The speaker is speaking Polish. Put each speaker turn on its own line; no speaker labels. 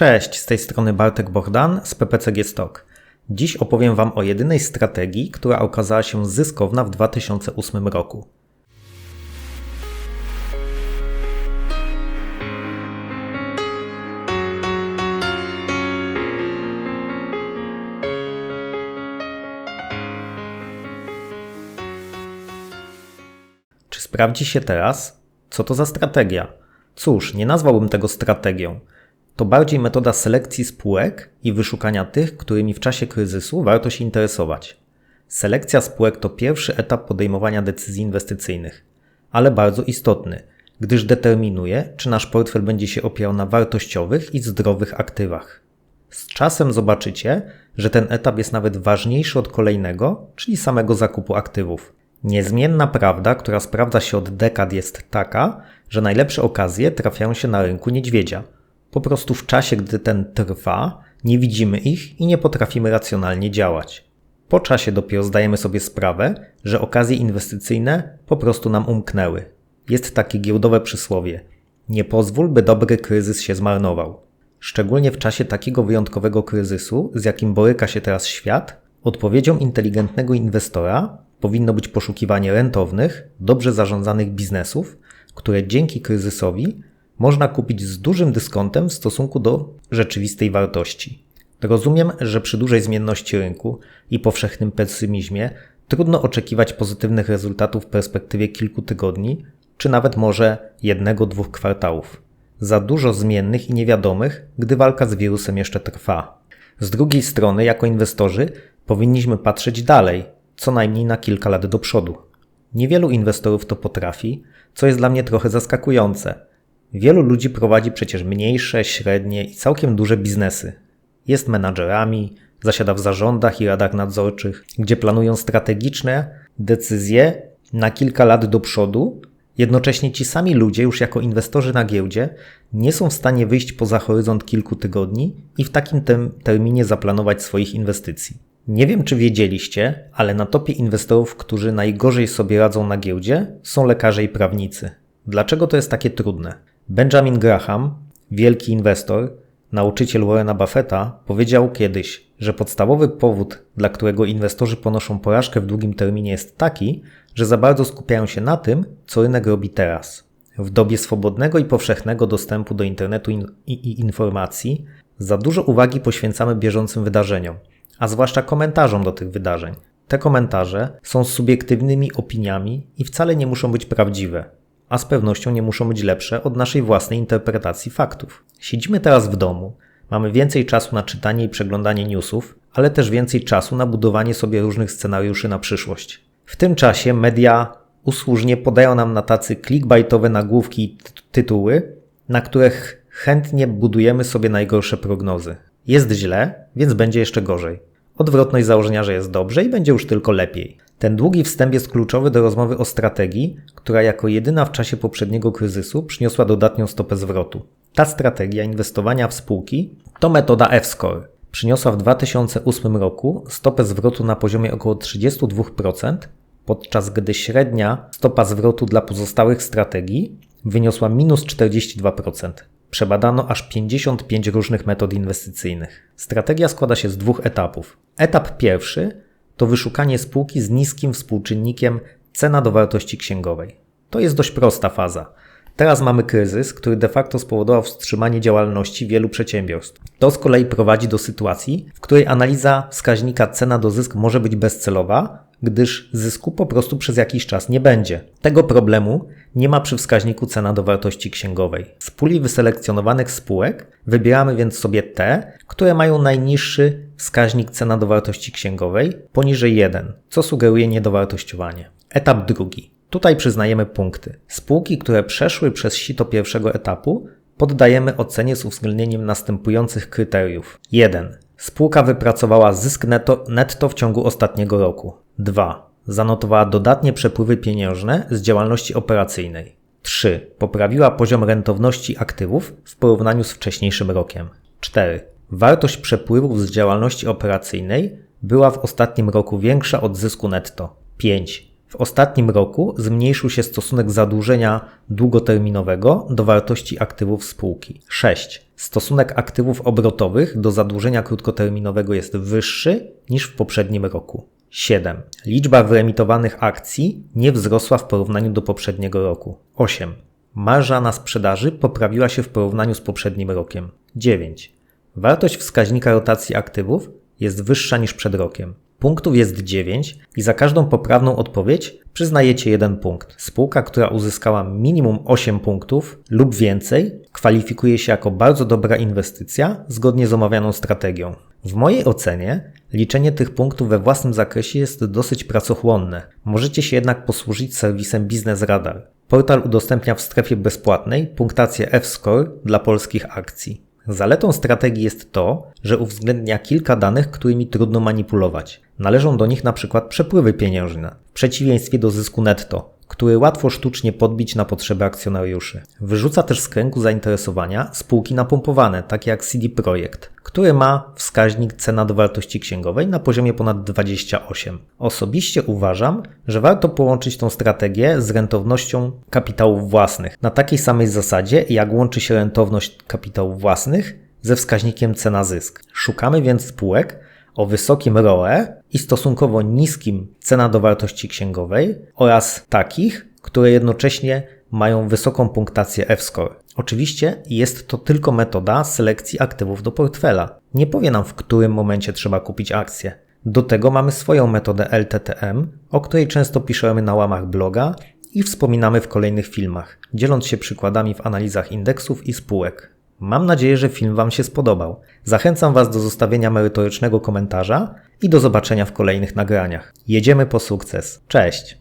Cześć, z tej strony Bartek Bordan z PPCG Stock. Dziś opowiem Wam o jedynej strategii, która okazała się zyskowna w 2008 roku. Czy sprawdzi się teraz? Co to za strategia? Cóż, nie nazwałbym tego strategią. To bardziej metoda selekcji spółek i wyszukania tych, którymi w czasie kryzysu warto się interesować. Selekcja spółek to pierwszy etap podejmowania decyzji inwestycyjnych, ale bardzo istotny, gdyż determinuje, czy nasz portfel będzie się opierał na wartościowych i zdrowych aktywach. Z czasem zobaczycie, że ten etap jest nawet ważniejszy od kolejnego, czyli samego zakupu aktywów. Niezmienna prawda, która sprawdza się od dekad, jest taka, że najlepsze okazje trafiają się na rynku niedźwiedzia. Po prostu w czasie, gdy ten trwa, nie widzimy ich i nie potrafimy racjonalnie działać. Po czasie dopiero zdajemy sobie sprawę, że okazje inwestycyjne po prostu nam umknęły. Jest takie giełdowe przysłowie: Nie pozwól, by dobry kryzys się zmarnował. Szczególnie w czasie takiego wyjątkowego kryzysu, z jakim boryka się teraz świat, odpowiedzią inteligentnego inwestora powinno być poszukiwanie rentownych, dobrze zarządzanych biznesów, które dzięki kryzysowi można kupić z dużym dyskontem w stosunku do rzeczywistej wartości. Rozumiem, że przy dużej zmienności rynku i powszechnym pesymizmie trudno oczekiwać pozytywnych rezultatów w perspektywie kilku tygodni, czy nawet może jednego, dwóch kwartałów. Za dużo zmiennych i niewiadomych, gdy walka z wirusem jeszcze trwa. Z drugiej strony, jako inwestorzy, powinniśmy patrzeć dalej, co najmniej na kilka lat do przodu. Niewielu inwestorów to potrafi, co jest dla mnie trochę zaskakujące. Wielu ludzi prowadzi przecież mniejsze, średnie i całkiem duże biznesy. Jest menadżerami, zasiada w zarządach i radach nadzorczych, gdzie planują strategiczne decyzje na kilka lat do przodu. Jednocześnie ci sami ludzie, już jako inwestorzy na giełdzie, nie są w stanie wyjść poza horyzont kilku tygodni i w takim terminie zaplanować swoich inwestycji. Nie wiem, czy wiedzieliście, ale na topie inwestorów, którzy najgorzej sobie radzą na giełdzie, są lekarze i prawnicy. Dlaczego to jest takie trudne? Benjamin Graham, wielki inwestor, nauczyciel Warrena Buffetta, powiedział kiedyś, że podstawowy powód, dla którego inwestorzy ponoszą porażkę w długim terminie jest taki, że za bardzo skupiają się na tym, co rynek robi teraz. W dobie swobodnego i powszechnego dostępu do internetu i informacji, za dużo uwagi poświęcamy bieżącym wydarzeniom – a zwłaszcza komentarzom do tych wydarzeń. Te komentarze są subiektywnymi opiniami i wcale nie muszą być prawdziwe, a z pewnością nie muszą być lepsze od naszej własnej interpretacji faktów. Siedzimy teraz w domu, mamy więcej czasu na czytanie i przeglądanie newsów, ale też więcej czasu na budowanie sobie różnych scenariuszy na przyszłość. W tym czasie media usłużnie podają nam na tacy clickbaitowe nagłówki i tytuły, na których chętnie budujemy sobie najgorsze prognozy. Jest źle, więc będzie jeszcze gorzej. Odwrotność założenia, że jest dobrze i będzie już tylko lepiej. Ten długi wstęp jest kluczowy do rozmowy o strategii, która jako jedyna w czasie poprzedniego kryzysu przyniosła dodatnią stopę zwrotu. Ta strategia inwestowania w spółki to metoda F-Score. Przyniosła w 2008 roku stopę zwrotu na poziomie około 32%, podczas gdy średnia stopa zwrotu dla pozostałych strategii wyniosła minus 42%. Przebadano aż 55 różnych metod inwestycyjnych. Strategia składa się z dwóch etapów. Etap pierwszy to wyszukanie spółki z niskim współczynnikiem cena do wartości księgowej. To jest dość prosta faza. Teraz mamy kryzys, który de facto spowodował wstrzymanie działalności wielu przedsiębiorstw. To z kolei prowadzi do sytuacji, w której analiza wskaźnika cena do zysk może być bezcelowa, gdyż zysku po prostu przez jakiś czas nie będzie. Tego problemu nie ma przy wskaźniku cena do wartości księgowej. Z puli wyselekcjonowanych spółek wybieramy więc sobie te, które mają najniższy wskaźnik cena do wartości księgowej poniżej 1, co sugeruje niedowartościowanie. Etap drugi. Tutaj przyznajemy punkty. Spółki, które przeszły przez sito pierwszego etapu, poddajemy ocenie z uwzględnieniem następujących kryteriów. 1. Spółka wypracowała zysk netto, netto w ciągu ostatniego roku. 2. Zanotowała dodatnie przepływy pieniężne z działalności operacyjnej. 3. Poprawiła poziom rentowności aktywów w porównaniu z wcześniejszym rokiem. 4. Wartość przepływów z działalności operacyjnej była w ostatnim roku większa od zysku netto. 5. W ostatnim roku zmniejszył się stosunek zadłużenia długoterminowego do wartości aktywów spółki. 6. Stosunek aktywów obrotowych do zadłużenia krótkoterminowego jest wyższy niż w poprzednim roku. 7. Liczba wyemitowanych akcji nie wzrosła w porównaniu do poprzedniego roku. 8. Marża na sprzedaży poprawiła się w porównaniu z poprzednim rokiem. 9. Wartość wskaźnika rotacji aktywów jest wyższa niż przed rokiem. Punktów jest 9 i za każdą poprawną odpowiedź przyznajecie jeden punkt. Spółka, która uzyskała minimum 8 punktów lub więcej, kwalifikuje się jako bardzo dobra inwestycja zgodnie z omawianą strategią. W mojej ocenie liczenie tych punktów we własnym zakresie jest dosyć pracochłonne. Możecie się jednak posłużyć serwisem Business Radar. Portal udostępnia w strefie bezpłatnej punktację F-score dla polskich akcji. Zaletą strategii jest to, że uwzględnia kilka danych, którymi trudno manipulować. Należą do nich na przykład przepływy pieniężne, w przeciwieństwie do zysku netto, który łatwo sztucznie podbić na potrzeby akcjonariuszy. Wyrzuca też z kręgu zainteresowania spółki napompowane, takie jak CD Projekt, który ma wskaźnik cena do wartości księgowej na poziomie ponad 28. Osobiście uważam, że warto połączyć tą strategię z rentownością kapitałów własnych, na takiej samej zasadzie jak łączy się rentowność kapitałów własnych ze wskaźnikiem cena zysk. Szukamy więc spółek, o wysokim ROE i stosunkowo niskim cena do wartości księgowej oraz takich, które jednocześnie mają wysoką punktację F-score. Oczywiście jest to tylko metoda selekcji aktywów do portfela. Nie powie nam, w którym momencie trzeba kupić akcje. Do tego mamy swoją metodę LTTM, o której często piszemy na łamach bloga i wspominamy w kolejnych filmach, dzieląc się przykładami w analizach indeksów i spółek. Mam nadzieję, że film Wam się spodobał. Zachęcam Was do zostawienia merytorycznego komentarza i do zobaczenia w kolejnych nagraniach. Jedziemy po sukces. Cześć!